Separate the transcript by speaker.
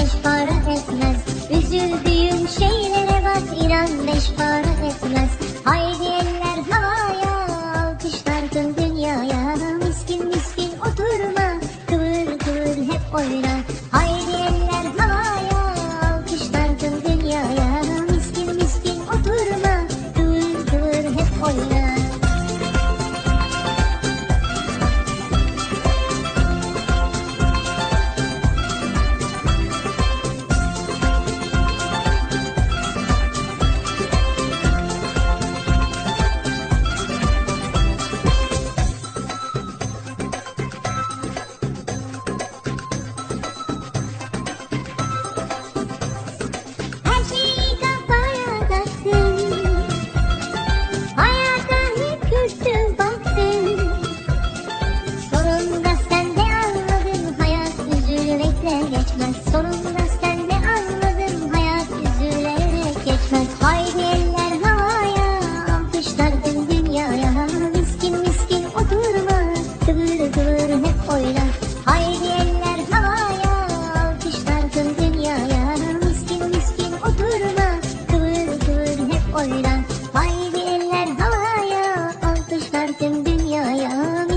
Speaker 1: beş para etmez. Üzüldüğün şeylere bak inan beş para etmez. Haydi eller havaya alkışlar tüm dünyaya. Miskin miskin oturma kıvır kıvır hep oyna. Haydi geçmez Sonunda sen de anladın Hayat üzülerek geçmez. Haydi eller havaya Alkışlar dünyaya Miskin miskin oturma Kıvır kıvır hep oyna Haydi eller havaya Alkışlar dünyaya Miskin miskin oturma Kıvır kıvır hep oyna Haydi eller havaya Alkışlar tüm dünyaya